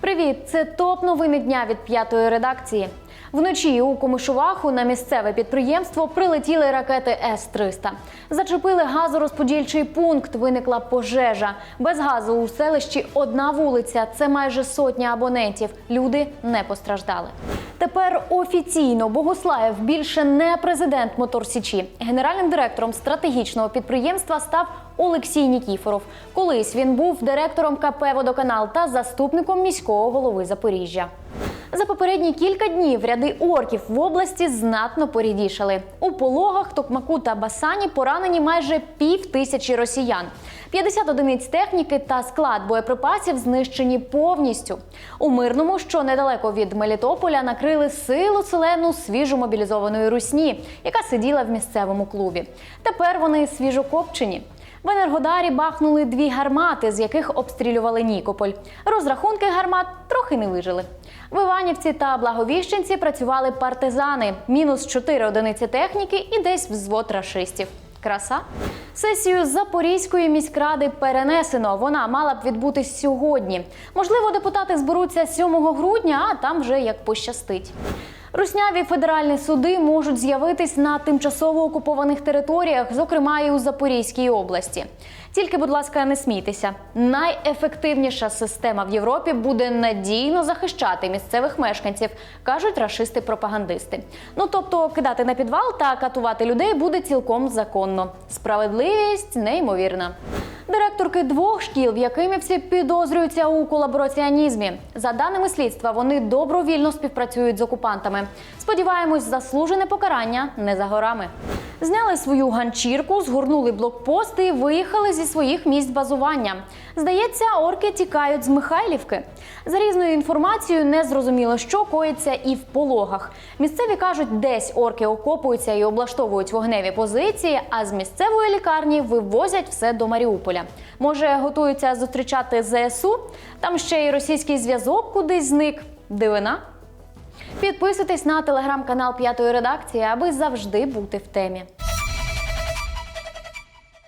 Привіт! Це топ новини дня від п'ятої редакції. Вночі у Комишуваху на місцеве підприємство прилетіли ракети С-300. Зачепили газорозподільчий пункт. Виникла пожежа. Без газу у селищі одна вулиця. Це майже сотня абонентів. Люди не постраждали. Тепер офіційно Богуслаєв більше не президент Мотор Січі. Генеральним директором стратегічного підприємства став Олексій Нікіфоров. Колись він був директором КП Водоканал та заступником міського голови Запоріжжя. За попередні кілька днів ряди орків в області знатно порідішали. У пологах, Токмаку та Басані поранені майже пів тисячі росіян. 50 одиниць техніки та склад боєприпасів знищені повністю. У мирному, що недалеко від Мелітополя, накрили силу селену свіжомобілізованої русні, яка сиділа в місцевому клубі. Тепер вони свіжокопчені. В Енергодарі бахнули дві гармати, з яких обстрілювали Нікополь. Розрахунки гармат трохи не вижили. В Іванівці та Благовіщенці працювали партизани, мінус 4 одиниці техніки і десь взвод рашистів. Краса. Сесію Запорізької міськради перенесено. Вона мала б відбутись сьогодні. Можливо, депутати зберуться 7 грудня, а там вже як пощастить. Русняві федеральні суди можуть з'явитись на тимчасово окупованих територіях, зокрема і у Запорізькій області. Тільки, будь ласка, не смійтеся. Найефективніша система в Європі буде надійно захищати місцевих мешканців, кажуть рашисти-пропагандисти. Ну тобто, кидати на підвал та катувати людей буде цілком законно. Справедливість неймовірна. Директорки двох шкіл в Якимівці підозрюються у колабораціонізмі. За даними слідства, вони добровільно співпрацюють з окупантами. Сподіваємось, заслужене покарання не за горами. Зняли свою ганчірку, згорнули блокпости і виїхали зі своїх місць базування. Здається, орки тікають з Михайлівки. За різною інформацією, не зрозуміло, що коїться і в пологах. Місцеві кажуть, десь орки окопуються і облаштовують вогневі позиції, а з місцевої лікарні вивозять все до Маріуполя. Може, готуються зустрічати ЗСУ? Там ще й російський зв'язок кудись зник. Дивина. Підписуйтесь на телеграм-канал П'ятої редакції, аби завжди бути в темі.